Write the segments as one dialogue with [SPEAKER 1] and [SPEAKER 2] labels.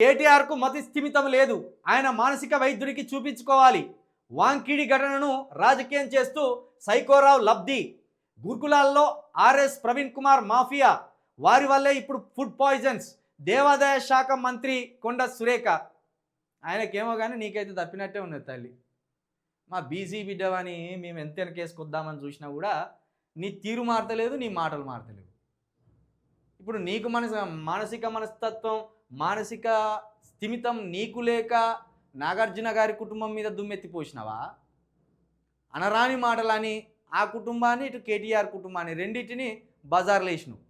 [SPEAKER 1] కేటీఆర్కు మతి స్థిమితం లేదు. ఆయన మానసిక వైద్యుడికి చూపించుకోవాలి. వాంకిడి ఘటనను రాజకీయం చేస్తూ సైకోరావు లబ్ధి. గురుకులాల్లో ఆర్ఎస్ ప్రవీణ్ కుమార్ మాఫియా. వారి వల్లే ఇప్పుడు ఫుడ్ పాయిజన్స్. దేవాదాయ శాఖ మంత్రి కొండ సురేఖ. ఆయనకేమో కానీ నీకైతే తప్పినట్టే ఉన్నది తల్లి. మా బీజీ బిడ్డవని మేము ఎంత వెనకేసుకొద్దామని చూసినా కూడా నీ తీరు మారతలేదు నీ మాటలు మారతలేవు. ఇప్పుడు నీకు మనసు మానసిక మనస్తత్వం మానసిక స్థిమితం నీకు లేక నాగార్జున గారి కుటుంబం మీద దుమ్మెత్తిపోసినావా? అనరాని మాటలని ఆ కుటుంబాన్ని ఇటు కేటీఆర్ కుటుంబాన్ని రెండింటిని బజార్లో వేసినావు.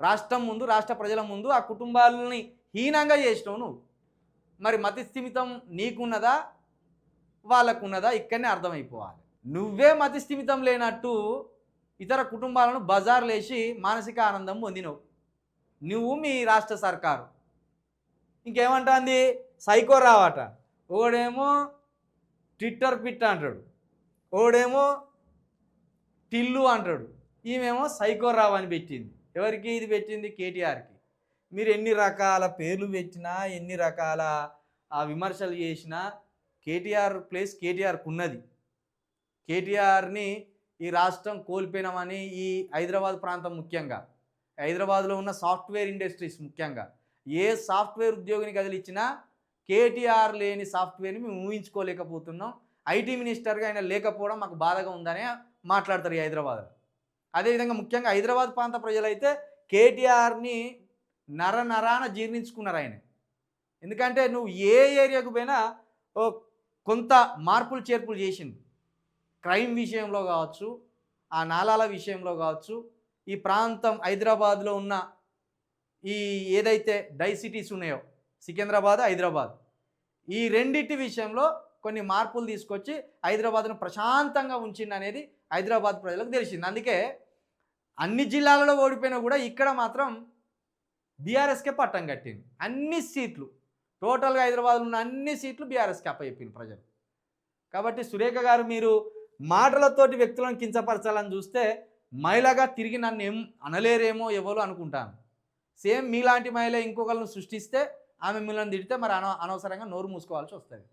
[SPEAKER 1] రాష్ట్రం ముందు రాష్ట్ర ప్రజల ముందు ఆ కుటుంబాలని హీనంగా చేసినావు నువ్వు. మరి మతి స్థిమితం నీకున్నదా? వాళ్ళకున్నదా? ఇక్కడనే అర్థమైపోవాలి. నువ్వే మతి స్థిమితం లేనట్టు ఇతర కుటుంబాలను బజార్లేసి మానసిక ఆనందం పొందినవు. నువ్వు మీ రాష్ట్ర సర్కారు. ఇంకేమంటుంది? సైకో రావట. ఓడేమో ట్విట్టర్ పిట్ అంటాడు. ఓడేమో టిల్లు అంటాడు. ఈమెమో సైకో రావు అని పెట్టింది. ఎవరికి ఇది పెట్టింది? కేటీఆర్కి. మీరు ఎన్ని రకాల పేర్లు పెట్టినా ఎన్ని రకాల విమర్శలు చేసినా కేటీఆర్ ప్లేస్ కేటీఆర్కు ఉన్నది కేటీఆర్ని ఈ రాష్ట్రం కోల్పోయినామని ఈ హైదరాబాద్ ప్రాంతం ముఖ్యంగా. హైదరాబాద్లో ఉన్న సాఫ్ట్వేర్ ఇండస్ట్రీస్ ముఖ్యంగా. ఏ సాఫ్ట్వేర్ ఉద్యోగిని కదిలిచ్చినా కేటీఆర్ లేని సాఫ్ట్వేర్ని మేము ఊహించుకోలేకపోతున్నాం. ఐటీ మినిస్టర్గా ఆయన లేకపోవడం మాకు బాధగా ఉందనే మాట్లాడతారు ఈ హైదరాబాద్లో అదేవిధంగా ముఖ్యంగా హైదరాబాద్ ప్రాంత ప్రజలైతే కేటీఆర్ని నర నరాన జీర్ణించుకున్నారు ఆయన. ఎందుకంటే నువ్వు ఏ ఏరియాకు పోయినా ఓ కొంత మార్పులు చేర్పులు చేసింది క్రైమ్ విషయంలో కావచ్చు ఆ నాలాల విషయంలో కావచ్చు ఈ ప్రాంతం హైదరాబాద్లో ఉన్న ఈ ఏదైతే డై సిటీస్ ఉన్నాయో సికింద్రాబాద్ హైదరాబాద్. ఈ రెండింటి విషయంలో కొన్ని మార్పులు తీసుకొచ్చి హైదరాబాద్ను ప్రశాంతంగా ఉంచింది అనేది హైదరాబాద్ ప్రజలకు తెలిసింది. అందుకే అన్ని జిల్లాలలో ఓడిపోయినా కూడా ఇక్కడ మాత్రం బీఆర్ఎస్కే పట్టం కట్టింది. అన్ని సీట్లు టోటల్గా హైదరాబాద్లో ఉన్న అన్ని సీట్లు బీఆర్ఎస్కి అప్పచెప్పింది ప్రజలు. కాబట్టి సురేఖ గారు మీరు మాటలతోటి వ్యక్తులను కించపరచాలని చూస్తే మహిళగా తిరిగి నన్ను ఏం అనలేరేమో ఎవరు అనుకుంటాను. సేమ్ మీలాంటి మహిళ ఇంకొకరిని సృష్టిస్తే ఆమె మిమ్మల్ని తిడితే మరి అన అనవసరంగా నోరు మూసుకోవాల్సి వస్తుంది.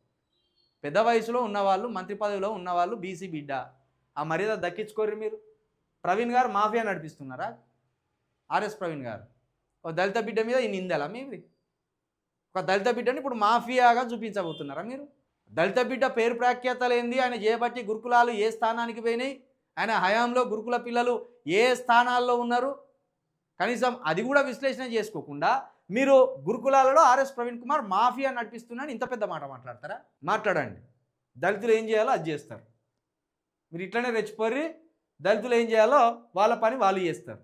[SPEAKER 1] పెద్ద వయసులో ఉన్నవాళ్ళు మంత్రి పదవిలో ఉన్నవాళ్ళు బీసీ బిడ్డ. ఆ మర్యాద దక్కించుకోరు మీరు. ప్రవీణ్ గారు మాఫియా నడిపిస్తున్నారా? ఆర్ఎస్ ప్రవీణ్ గారు. ఒక దళిత బిడ్డ మీద ఈ నిందలా మీది? ఒక దళిత బిడ్డని ఇప్పుడు మాఫియాగా చూపించబోతున్నారా మీరు? దళిత బిడ్డ పేరు ప్రఖ్యాతలు ఏంది ఆయన చేయబట్టి గురుకులాలు ఏ స్థానానికి పోయినాయి? ఆయన హయాంలో గురుకుల పిల్లలు ఏ స్థానాల్లో ఉన్నారు? కనీసం అది కూడా విశ్లేషణ చేసుకోకుండా మీరు గురుకులాలలో ఆర్ఎస్ ప్రవీణ్ కుమార్ మాఫియా నడిపిస్తున్నాను ఇంత పెద్ద మాట మాట్లాడతారా? మాట్లాడండి. దళితులు ఏం చేయాలో అది చేస్తారు. మీరు ఇట్లనే రెచ్చిపోర్రి దళితులు ఏం చేయాలో వాళ్ళ పని వాళ్ళు చేస్తారు.